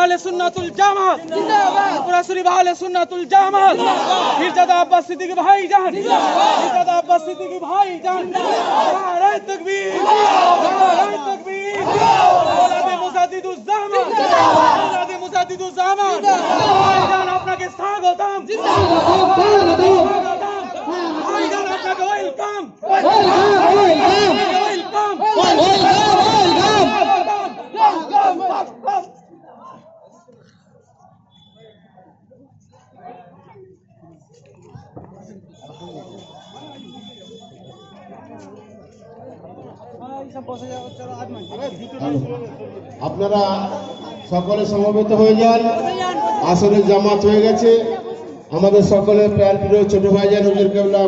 সরাসরি আহলে সুন্নাতুল জামাত সরাসরি আহলে সুন্নাতুল জামাত পীরজাদা আব্বাস সিদ্দিকী ভাইজান পীরজাদা আব্বাস সিদ্দিকী ভাইজান নারে তকবীর নারে তকবীর আওলাদে মুজাদ্দিদুজ্জামান আওলাদে মুজাদ্দিদুজ্জামান ভাইজান আপনাকে স্বাগতম স্বাগতম ভাইজান আপনাকে ওয়েলকাম ওয়েলকাম ওয়েলকাম আপনারা সকলে সমবেত হয়ে যান। আসলে জামাত হয়ে গেছে। আমাদের সকলে প্রাণ প্রিয় ছোট হুজুর কেবলা